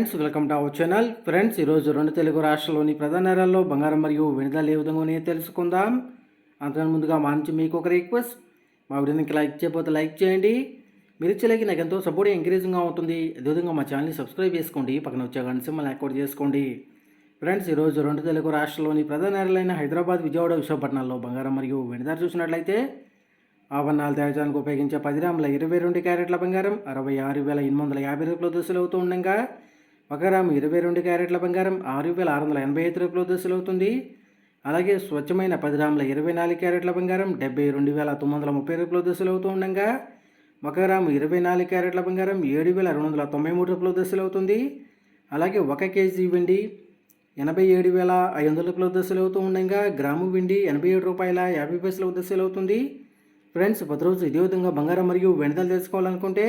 Friends welcome to our channel. Friends ఈరోజు రెండు తెలుగు రాష్ట్రాల్లోని ప్రధాన నేరాల్లో బంగారం మరియు వెనుదల ఏ విధంగా తెలుసుకుందాం. అంతకన్నా ముందుగా మా నుంచి మీకు ఒక రిక్వెస్ట్. మా వీడియోకి లైక్ చేయకపోతే లైక్ చేయండి. మీరు ఇచ్చేలాగి నాకు ఎంతో సపోర్ట్ ఎంకరేజింగ్గా ఉంటుంది. అదేవిధంగా మా ఛానల్ని సబ్స్క్రైబ్ చేసుకోండి. పక్కన వచ్చే గంట సింబల్ యాక్టివేట్ చేసుకోండి. ఫ్రెండ్స్ ఈరోజు రెండు తెలుగు రాష్ట్రాల్లోని ప్రధాన నేరాలైన హైదరాబాద్ విజయవాడ విశాఖపట్నంలో బంగారం మరియు వెనుదల చూసినట్లయితే ఆభరణాలు తయారు ఉపయోగించే పది గ్రాముల ఇరవై రెండు క్యారెట్ల బంగారం అరవై ఆరు వేల ఎనిమిది వందల యాభై రూపాయల దశలు అవుతూ ఉండగా ఒక గ్రాము ఇరవై రెండు క్యారెట్ల బంగారం ఆరు వేల ఆరు వందల ఎనభై ఐదు రూపాయల దశలు అవుతుంది. అలాగే స్వచ్ఛమైన పది గ్రాముల ఇరవై నాలుగు క్యారెట్ల బంగారం డెబ్బై రెండు వేల తొమ్మిది వందల ముప్పై రూపాయల దశలు అవుతూ ఉండగా ఒక గ్రాము ఇరవై నాలుగు క్యారెట్ల బంగారం ఏడు వేల రెండు వందల తొంభై మూడు రూపాయల దశలు అవుతుంది. అలాగే ఒక కేజీ వెండి ఎనభై ఏడు వేల ఐదు వందల రూపాయల దశలు అవుతూ ఉండగా గ్రాము వెండి ఎనభై ఏడు రూపాయల యాభై పైసల దశలు అవుతుంది. ఫ్రెండ్స్ ప్రతిరోజు ఇదే విధంగా బంగారం మరియు వెండితలు తెలుసుకోవాలనుకుంటే